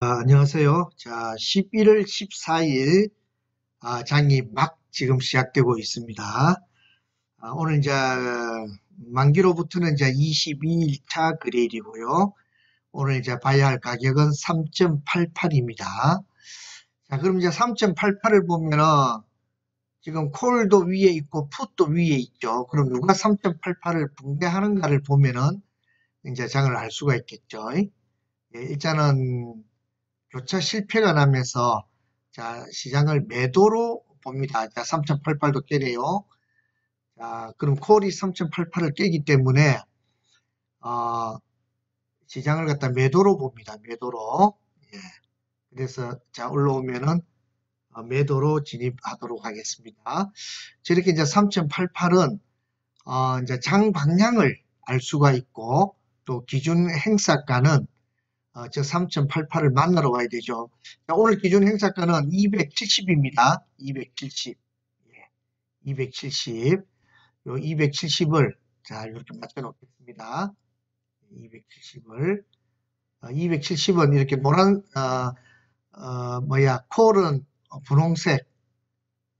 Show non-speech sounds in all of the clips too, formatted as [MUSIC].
아, 안녕하세요. 자, 11월 14일 아, 장이 막 지금 시작되고 있습니다. 아, 오늘 이제 만기로부터는 이제 22일차 거래일이고요. 오늘 이제 봐야 할 가격은 3.88입니다. 자, 그럼 이제 3.88을 보면은 지금 콜도 위에 있고 풋도 위에 있죠. 그럼 누가 3.88을 붕괴하는가를 보면은 이제 장을 알 수가 있겠죠. 예, 일단은 교차 실패가 나면서 자 시장을 매도로 봅니다. 자 3.88도 깨네요. 자 그럼 콜이 3.88을 깨기 때문에 어, 시장을 갖다 매도로 봅니다. 매도로. 예. 그래서 자 올라오면은 어, 매도로 진입하도록 하겠습니다. 저렇게 이제 3.88은 어, 이제 장 방향을 알 수가 있고 또 기준 행사가는 어, 저 3.88을 만나러 가야 되죠. 자, 오늘 기준 행사가는 270입니다. 270. 예, 270. 요 270을 자 이렇게 맞춰 놓겠습니다. 270을 어, 270은 이렇게 노란 어, 어, 뭐야 콜은 분홍색,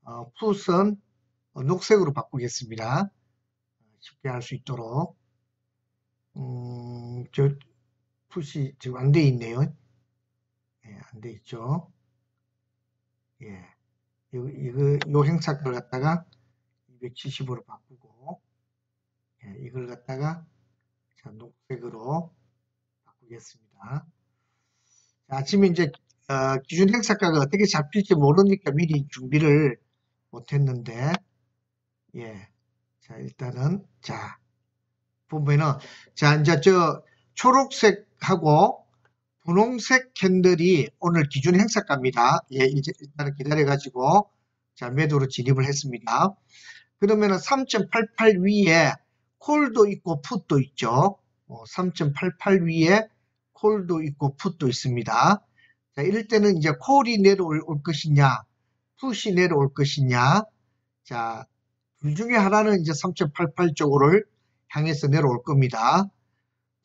어, 풋은 녹색으로 바꾸겠습니다. 쉽게 할 수 있도록 음, 저 푸시 지금 안 돼 있네요. 예, 안 돼 있죠. 예. 이거, 이거, 요 행사를 갖다가 270으로 바꾸고, 예, 이걸 갖다가 자, 녹색으로 바꾸겠습니다. 자, 아침에 이제, 어, 기준 행사가가 어떻게 잡힐지 모르니까 미리 준비를 못했는데, 예. 자, 일단은, 자, 보면은, 자, 이제 저, 초록색 하고 분홍색 캔들이 오늘 기준 행사가입니다. 예, 이제 일단은 기다려가지고 자 매도로 진입을 했습니다. 그러면은 3.88 위에 콜도 있고 풋도 있죠. 어, 3.88 위에 콜도 있고 풋도 있습니다. 자, 이럴 때는 이제 콜이 내려올 것이냐, 풋이 내려올 것이냐. 자, 둘 중에 하나는 이제 3.88 쪽으로 향해서 내려올 겁니다.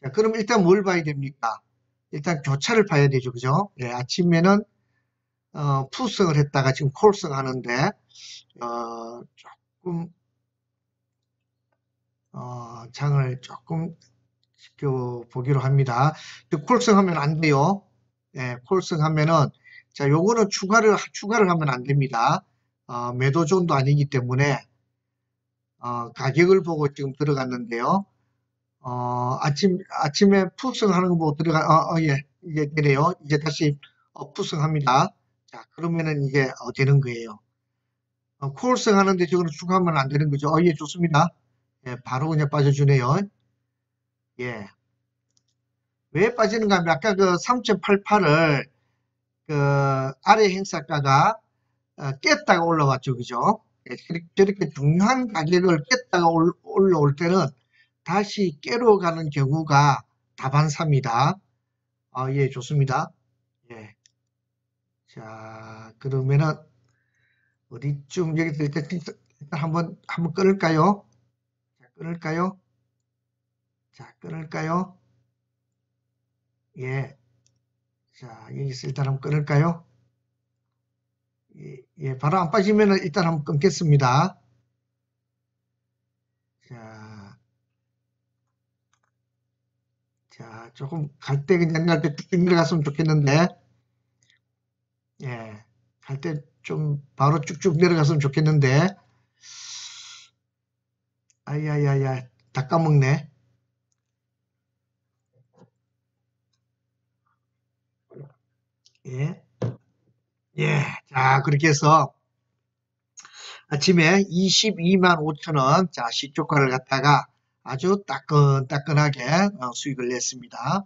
자, 그럼 일단 뭘 봐야 됩니까? 일단 교차를 봐야 되죠. 그죠? 예, 아침에는 어, 푸성을 했다가 지금 콜성 하는데 어, 조금 어, 장을 조금 지켜보기로 합니다. 콜성 하면 안 돼요. 예, 콜성 하면은 자, 요거는 추가를 추가를 하면 안 됩니다. 어, 매도존도 아니기 때문에 어, 가격을 보고 지금 들어갔는데요. 어, 아침, 아침에 푸승하는 거 보고 들어가, 어, 어, 예, 이게 되네요. 이제 다시 어, 푸승합니다. 자, 그러면은 이게 어, 되는 거예요. 어, 콜승 하는데 저거는 추가하면 안 되는 거죠. 어, 예, 좋습니다. 예, 바로 그냥 빠져주네요. 예. 왜 빠지는가 하면 아까 그 3.88을 그 아래 행사가가 어, 깼다가 올라왔죠. 그죠? 예, 저렇게 중요한 가격을 깼다가 올, 올라올 때는 다시 깨러 가는 경우가 다반사입니다. 아, 예, 좋습니다. 예. 자, 그러면은, 어디쯤, 여기 일단, 일단 한번, 한번 끊을까요? 자, 끊을까요? 자, 끊을까요? 예. 자, 여기서 일단 한번 끊을까요? 예, 예 바로 안 빠지면은 일단 한번 끊겠습니다. 자, 조금 갈 때 그냥 갈 때쭉 내려갔으면 좋겠는데, 예, 갈 때 좀 바로 쭉쭉 내려갔으면 좋겠는데, 아야야야, 다 까먹네. 예, 예, 자, 그렇게 해서 아침에 22만 5천 원, 자, 시초가를 갖다가 아주 따끈따끈하게 어, 수익을 냈습니다.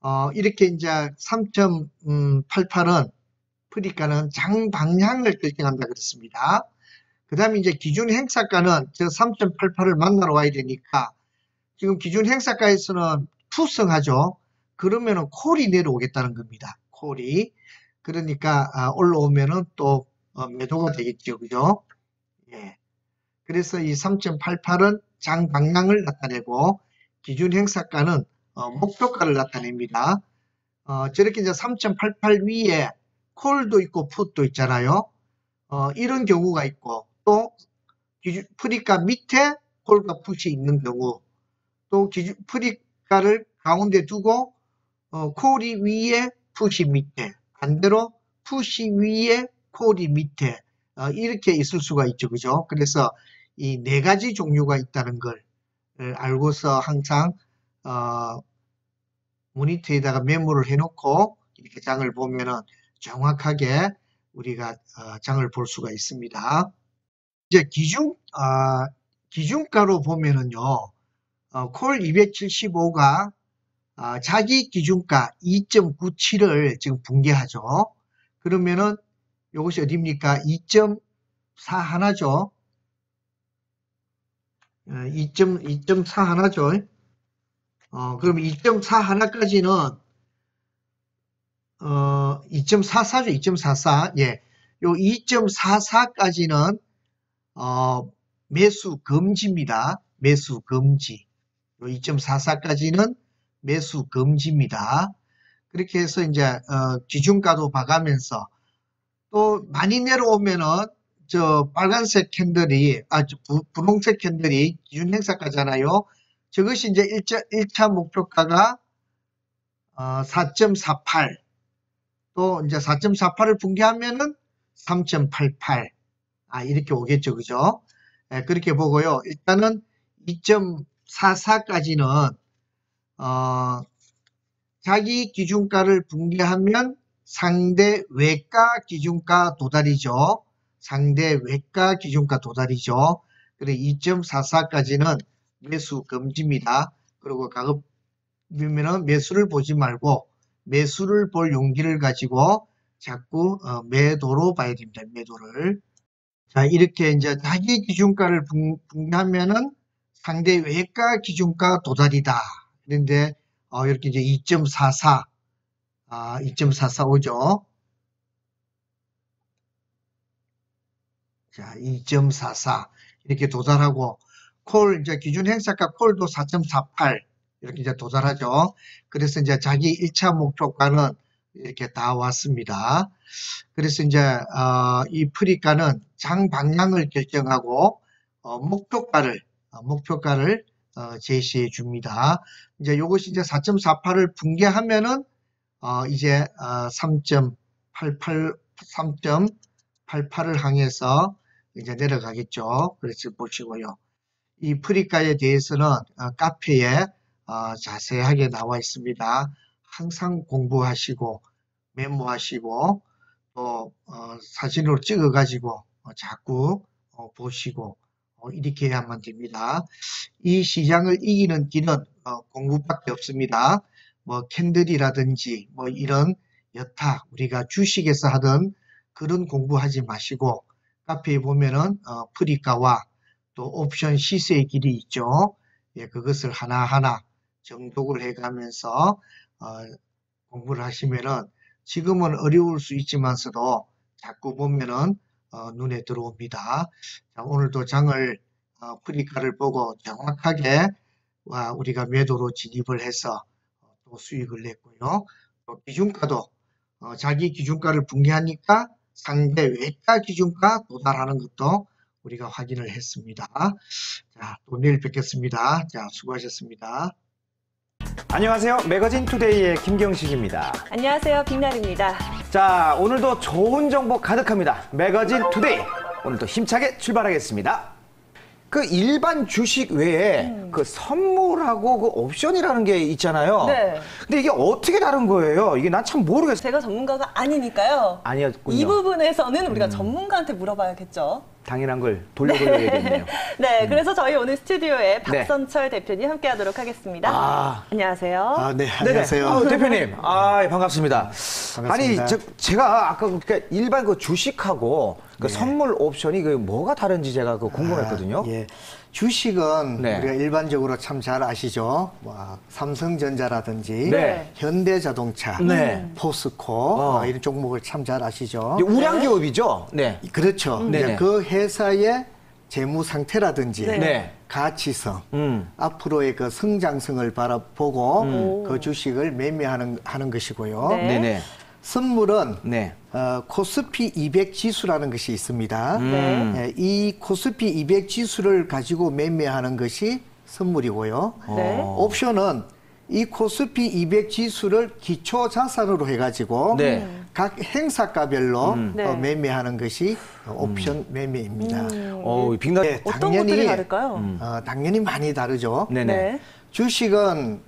어, 이렇게 이제 3.88은 프리가는 장 방향을 결정한다 그랬습니다. 그 다음에 이제 기준 행사가는 저 3.88을 만나러 와야 되니까 지금 기준 행사가에서는 투성하죠. 그러면은 콜이 내려오겠다는 겁니다. 콜이. 그러니까 아, 올라오면은 또 어, 매도가 되겠죠. 그죠? 예. 그래서 이 3.88은 장 방향을 나타내고 기준 행사가는 어, 목표가를 나타냅니다. 어, 저렇게 이제 3.88 위에 콜도 있고 풋도 있잖아요. 어, 이런 경우가 있고 또 기준 프리가 밑에 콜과 풋이 있는 경우 또 기준 프리가를 가운데 두고 어, 콜이 위에 풋이 밑에 반대로 풋이 위에 콜이 밑에 어, 이렇게 있을 수가 있죠 그죠 그래서 이 네 가지 종류가 있다는 걸 어, 알고서 항상 어, 모니터에다가 메모를 해놓고 이렇게 장을 보면은 정확하게 우리가 어, 장을 볼 수가 있습니다. 이제 기준 아, 기준가로 보면은요, 어, 콜 275가 아, 자기 기준가 2.97을 지금 붕괴하죠. 그러면은 이것이 어딥니까? 2.4 하나죠. 2.2.4 하나죠. 어, 그럼 2.4 하나까지는 어, 2.44죠. 2.44. 예. 요 2.44까지는 어, 매수 금지입니다. 매수 금지. 요 2.44까지는 매수 금지입니다. 그렇게 해서 이제 어, 기준가도 봐가면서 또 많이 내려오면은 저 빨간색 캔들이 아 분홍색 캔들이 기준 행사가잖아요. 저것이 이제 1차, 1차 목표가가 어, 4.48. 또 이제 4.48을 붕괴하면은 3.88. 아, 이렇게 오겠죠. 그죠? 예, 그렇게 보고요. 일단은 2.44까지는, 어, 자기 기준가를 붕괴하면 상대 외가 기준가 도달이죠. 상대 외가 기준가 도달이죠. 그래 2.44까지는 매수 금지입니다. 그리고 가급이면은 매수를 보지 말고 매수를 볼 용기를 가지고 자꾸 어, 매도로 봐야 됩니다. 매도를. 자, 이렇게 이제 자기 기준가를 붕- 붕괴하면은 상대 외가 기준가 도달이다. 그런데 어, 이렇게 이제 2.44, 아, 2.44 오죠. 자, 2.44 이렇게 도달하고 콜 이제 기준 행사가 콜도 4.48 이렇게 이제 도달하죠. 그래서 이제 자기 1차 목표가는 이렇게 다 왔습니다. 그래서 이제 어, 이 프리가는 장 방향을 결정하고 어, 목표가를 어, 목표가를 어, 제시해 줍니다. 이제 요것이 이제 4.48을 붕괴하면은 어, 이제 어, 3.88 3.88을 향해서 이제 내려가겠죠. 그래서 보시고요. 이 프리가에 대해서는 어, 카페에 어, 자세하게 나와 있습니다. 항상 공부하시고 메모하시고 또 어, 사진으로 찍어 가지고 어, 자꾸 어, 보시고 어, 이렇게 해야만 됩니다. 이 시장을 이기는 길은 어, 공부밖에 없습니다. 뭐 캔들이라든지 뭐 이런 여타 우리가 주식에서 하던 그런 공부하지 마시고 카페에 보면은 어, 프리가와 또 옵션 시세의 길이 있죠. 예, 그것을 하나하나 정독을 해가면서 어, 공부를 하시면은 지금은 어려울 수 있지만서도 자꾸 보면은 어, 눈에 들어옵니다. 자, 오늘도 장을 어, 프리가를 보고 정확하게 와, 우리가 매도로 진입을 해서 어, 또 수익을 냈고요. 또 기준가도 어, 자기 기준가를 붕괴하니까 상대 외가 기준가 도달하는 것도 우리가 확인을 했습니다. 자, 또 내일 뵙겠습니다. 자, 수고하셨습니다. 안녕하세요. 매거진 투데이의 김경식입니다. 안녕하세요. 빅날입니다. 자, 오늘도 좋은 정보 가득합니다. 매거진 투데이. 오늘도 힘차게 출발하겠습니다. 그 일반 주식 외에 그 선물하고 그 옵션이라는 게 있잖아요. 네. 근데 이게 어떻게 다른 거예요? 이게 난 참 모르겠어요. 제가 전문가가 아니니까요. 아니었군요. 이 부분에서는 우리가 전문가한테 물어봐야겠죠. 당연한 걸 돌려보려야겠네요. 네, [LAUGHS] 그래서 저희 오늘 스튜디오에 박선철 대표님 함께하도록 하겠습니다. 아. 안녕하세요. 아, 네, 네네. 안녕하세요. 아, 대표님, 아, 예, 반갑습니다. 아니, 반갑습니다. 저, 제가 아까 그러니까 일반 그 주식하고 그 네. 선물 옵션이 그 뭐가 다른지 제가 그 궁금했거든요. 아, 예. 주식은 네. 우리가 일반적으로 참 잘 아시죠? 뭐, 삼성전자라든지 네. 현대자동차, 네. 포스코 어. 어, 이런 종목을 참 잘 아시죠? 이제 우량 기업이죠. 네. 그렇죠. 이제 그 회사의 재무 상태라든지 네. 네. 가치성, 음. 앞으로의 그 성장성을 바라보고 음. 그 주식을 매매하는 하는 것이고요. 네. 네네. 선물은 네. 어, 코스피 200 지수라는 것이 있습니다. 음. 예, 이 코스피 200 지수를 가지고 매매하는 것이 선물이고요. 네. 어. 옵션은 이 코스피 200 지수를 기초 자산으로 해가지고 네. 각 행사가별로 네. 어, 매매하는 것이 옵션 매매입니다. 음, 어, 빙가. 네, 어떤 당연히- 것들이 다를까요? 어, 당연히 많이 다르죠. 네네. 네. 주식은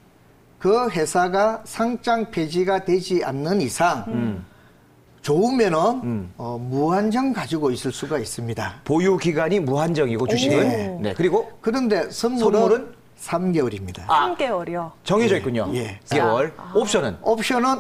그 회사가 상장 폐지가 되지 않는 이상 음. 좋으면은 음. 어, 무한정 가지고 있을 수가 있습니다. 보유 기간이 무한정이고 주식은. 네. 네. 그리고 그런데 선물은, 선물은? 3개월입니다. 아. 3개월이요. 정해져 있군요. 예. 6개월. 옵션은. 옵션은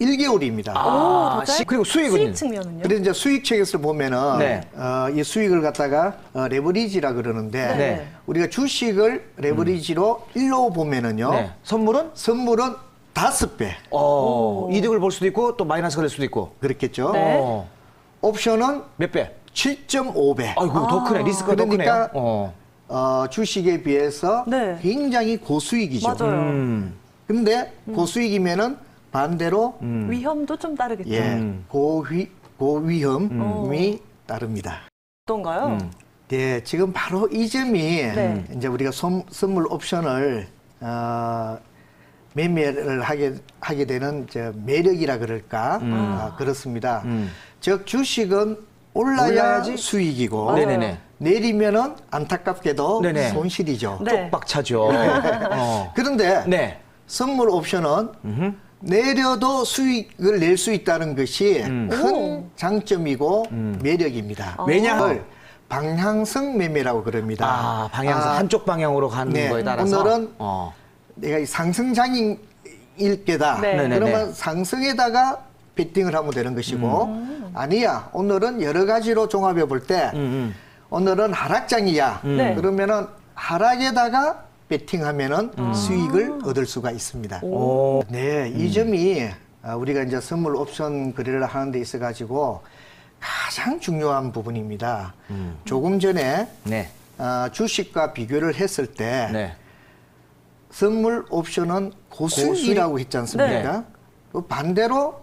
1개월입니다. 아, 진짜요? 시- 그리고 수익은 수익 측면은요? 그래 이제 수익 책에서 보면은 네. 어, 이 수익을 갖다가 어, 레버리지라 그러는데 네. 우리가 주식을 레버리지로 일로 보면은요 네. 선물은 선물은 다섯 배 어, 이득을 볼 수도 있고 또 마이너스가 될 수도 있고. 그렇겠죠. 네. 어, 옵션은 몇 배? 7.5배. 아이고 더 크네. 리스크가 더 그러니까 크네요. 어. 어, 주식에 비해서 네. 굉장히 고수익이죠. 맞아요. 음. 근데 고수익이면은 반대로 위험도 좀 따르겠죠. 예, 음. 고위 고위험이 따릅니다. 어떤가요? 음. 네, 지금 바로 이 점이 네. 이제 우리가 선, 선물 옵션을 어, 매매를 하게 하게 되는 저 매력이라 그럴까 아, 그렇습니다. 음. 즉 주식은 올라야 올라야지 수익이고. 네네네. 내리면은 안타깝게도 네네. 손실이죠. 네. 쪽박차죠. 어. [LAUGHS] 그런데 네. 선물 옵션은 음흠. 내려도 수익을 낼 수 있다는 것이 음. 큰 오. 장점이고 매력입니다. 아. 왜냐? 이걸 방향성 매매라고 그럽니다. 아, 방향상 아, 한쪽 방향으로 가는 네. 거에 따라서 오늘은 어. 내가 이 상승장일 게다. 네. 그러면 상승에다가 베팅을 하면 되는 것이고 아니야 오늘은 여러 가지로 종합해 볼때 음, 음. 오늘은 하락장이야. 네. 그러면은 하락에다가 베팅하면은 수익을 얻을 수가 있습니다. 오. 네, 이 점이 아, 우리가 이제 선물 옵션 거래를 하는 데 있어 가지고 가장 중요한 부분입니다. 조금 전에 네. 아, 주식과 비교를 했을 때 네. 선물 옵션은 고수익이라고 했지 않습니까? 그 반대로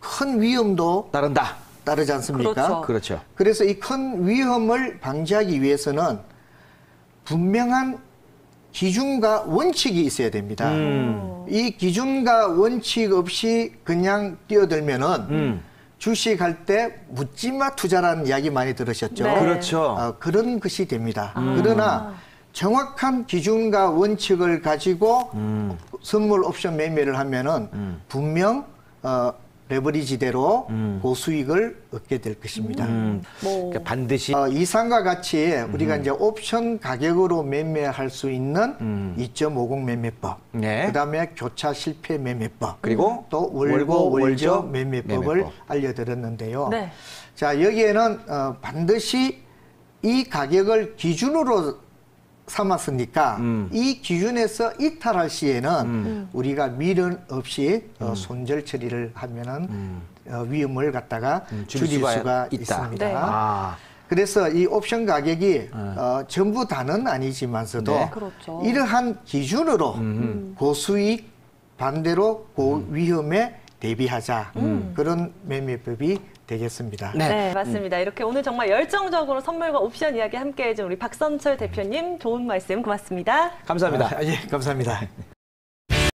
큰 위험도 따른다. 따르지 않습니까? 그렇죠. 그렇죠. 그래서 이 큰 위험을 방지하기 위해서는 분명한 기준과 원칙이 있어야 됩니다. 음. 이 기준과 원칙 없이 그냥 뛰어들면은 음. 주식할 때 묻지마 투자라는 이야기 많이 들으셨죠? 네. 그렇죠. 어, 그런 것이 됩니다. 그러나 정확한 기준과 원칙을 가지고 음. 선물 옵션 매매를 하면은 분명 어, 레버리지대로 고수익을 얻게 될 것입니다. 음. 뭐 그러니까 반드시 어, 이상과 같이 음. 우리가 이제 옵션 가격으로 매매할 수 있는 2.50 매매법, 음. 네. 그다음에 교차 실패 매매법, 그리고 또 월고, 월저 매매법을 매매법. 알려드렸는데요. 네. 자 여기에는 어, 반드시 이 가격을 기준으로 삼았으니까 음. 이 기준에서 이탈할 시에는 우리가 미련 없이 어, 음. 손절 처리를 하면은 어, 위험을 갖다가 음, 줄일 수가, 있다. 있습니다. 네. 아. 그래서 이 옵션 가격이 어, 전부 다는 아니지만서도 네. 그렇죠. 이러한 기준으로 고수익 반대로 고위험에 대비하자 그런 매매법이 되겠습니다. 네. 네, 맞습니다. 이렇게 오늘 정말 열정적으로 선물과 옵션 이야기 함께 해준 우리 박선철 대표님 좋은 말씀 고맙습니다. 감사합니다. 아, 예, 감사합니다.